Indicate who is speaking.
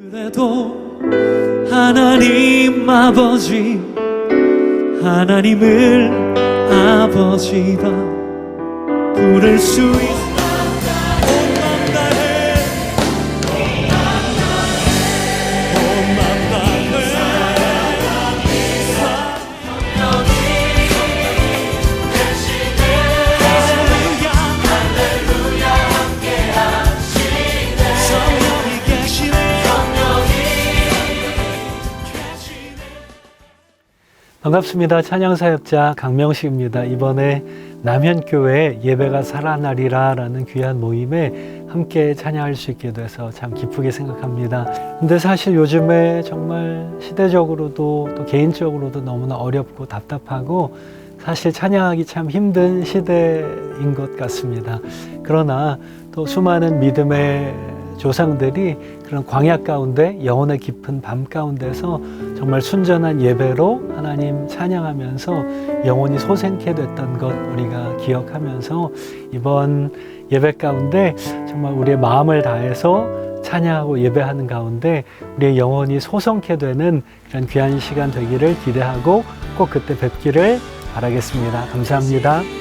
Speaker 1: 그래도 하나님 아버지 하나님을 아버지다. 부를 수 있어
Speaker 2: 반갑습니다. 찬양사역자 강명식입니다. 이번에 남현교회 예배가 살아나리라 라는 귀한 모임에 함께 찬양할 수 있게 돼서 참 기쁘게 생각합니다. 근데 사실 요즘에 정말 시대적으로도 또 개인적으로도 너무나 어렵고 답답하고 사실 찬양하기 참 힘든 시대인 것 같습니다. 그러나 또 수많은 믿음의 조상들이 그런 광야 가운데 영혼의 깊은 밤 가운데서 정말 순전한 예배로 하나님 찬양하면서 영혼이 소생케 됐던 것 우리가 기억하면서 이번 예배 가운데 정말 우리의 마음을 다해서 찬양하고 예배하는 가운데 우리의 영혼이 소성케 되는 그런 귀한 시간 되기를 기대하고 꼭 그때 뵙기를 바라겠습니다. 감사합니다.